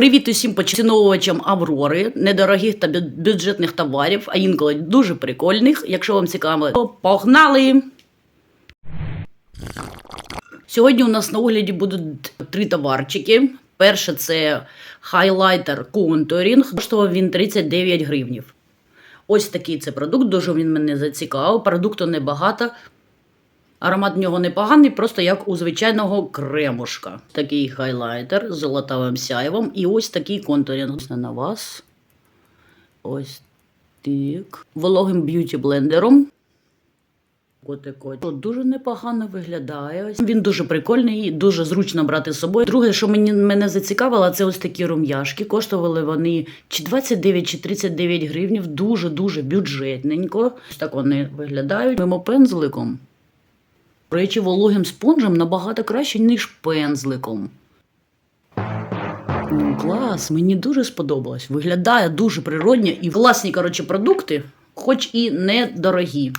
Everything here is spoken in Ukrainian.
Привіт усім поціновувачам Аврори, недорогих та бюджетних товарів, а інколи дуже прикольних. Якщо вам цікаво, то погнали! Сьогодні у нас на огляді будуть три товарчики. Перше це хайлайтер контурінг. Коштував він 39 гривнів. Ось такий це продукт, дуже він мене зацікавив. Продукту небагато. Аромат в нього непоганий, просто як у звичайного кремушка. Такий хайлайтер з золотавим сяйвом. І ось такий контурінг на вас. Ось так. Вологим б'юті блендером. Котико. Дуже непогано виглядає. Ось Він дуже прикольний, і дуже зручно брати з собою. Друге, що мені, мене зацікавило, це ось такі рум'яшки. Коштували вони чи 29, чи 39 гривнів. Дуже-дуже бюджетненько. Ось так вони виглядають. Мимо пензликом. Речі, вологим спонжем набагато краще, ніж пензликом. Ну, клас, мені дуже сподобалось. Виглядає дуже природньо і власні, коротше, продукти, хоч і недорогі.